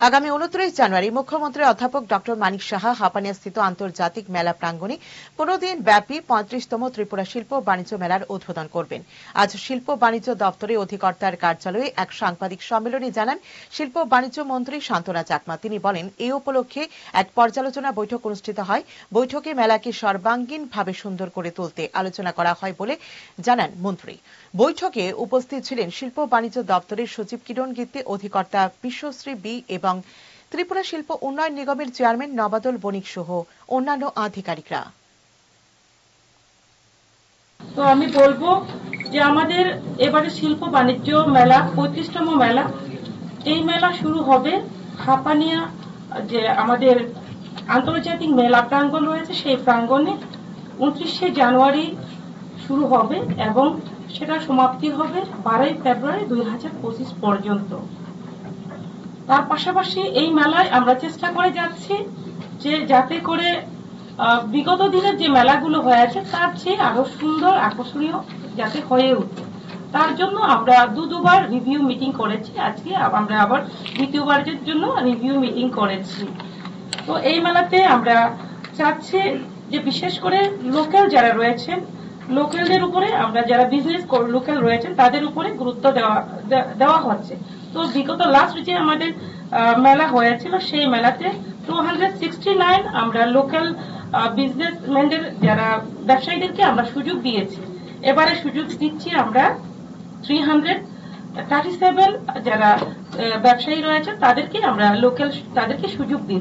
আগামী উনত্রিশ জানুয়ারি মুখ্যমন্ত্রী অধ্যাপক ডক্টর মানিক সাহা হাপানিয়া স্থিত আন্তর্জাতিক মেলা প্রাঙ্গণে পনেরো দিন ব্যাপী পঁয়ত্রিশতম ত্রিপুরা শিল্প বাণিজ্য মেলার উদ্বোধন করবেন। আজ শিল্প বাণিজ্য দপ্তরে অধিকর্তার কার্যালয়ে এক সাংবাদিক সম্মেলনে জানান, শিল্প বাণিজ্য মন্ত্রী শান্তনা চাকমা। তিনি বলেন এই উপলক্ষে এক পর্যালোচনা বৈঠক অনুষ্ঠিত হয়। বৈঠকে মেলাকে সর্বাঙ্গীনভাবে সুন্দর করে তুলতে আলোচনা করা হয় বলে জানান মন্ত্রী। বৈঠকে উপস্থিত ছিলেন শিল্প বাণিজ্য দপ্তরের সচিব কিরণ গীতে অধিকর্তা বিশ্বশ্রী বি এবং ত্রিপুরা শিল্প উন্নয়ন নিগমের চেয়ারম্যান নবাদল বণিক সহ অন্যান্য আধিকারিকরা। তো আমি বলব যে আমাদের এবারে শিল্প বাণিজ্য মেলা, পঁয়ত্রিশতম মেলা, এই মেলা শুরু হবে হাপানিয়া, যে আমাদের আন্তর্জাতিক মেলা প্রাঙ্গণ রয়েছে, সেই প্রাঙ্গণে উনত্রিশে জানুয়ারি শুরু হবে এবং সেটা সমাপ্তি হবে বারোই ফেব্রুয়ারি দুই হাজার পঁচিশ পর্যন্ত। তার পাশাপাশি এই মেলায় আমরা চেষ্টা করে যাচ্ছি যে যাতে করে বিগত দিনের যে মেলাগুলো হয়েছে তার চেয়ে আরও সুন্দর, আকর্ষণীয় যাতে হয়ে উঠে। তার জন্য আমরা দু দুবার রিভিউ মিটিং করেছি। আজকে আমরা আবার দ্বিতীয়বারের জন্য রিভিউ মিটিং করেছি। তো এই মেলাতে আমরা চাচ্ছি যে বিশেষ করে লোকাল যারা রয়েছেন লোকালদের উপরে আমরা যারা বিজনেস লোকাল রয়েছেন, তাদের উপরে গুরুত্ব দেওয়া দেওয়া হচ্ছে। তো বিগত লাস্ট যে আমাদের মেলা হয়েছিল, সেই মেলাতে টু হান্ড্রেড সিক্সটি নাইন আমরা লোকাল বিজনেসম্যানদের যারা ব্যবসায়ীদেরকে আমরা সুযোগ দিয়েছি। এবারে সুযোগ দিচ্ছি আমরা থ্রি হান্ড্রেড থার্টি সেভেন যারা ব্যবসায়ী রয়েছে, তাদেরকে আমরা লোকাল তাদেরকে সুযোগ দিচ্ছি।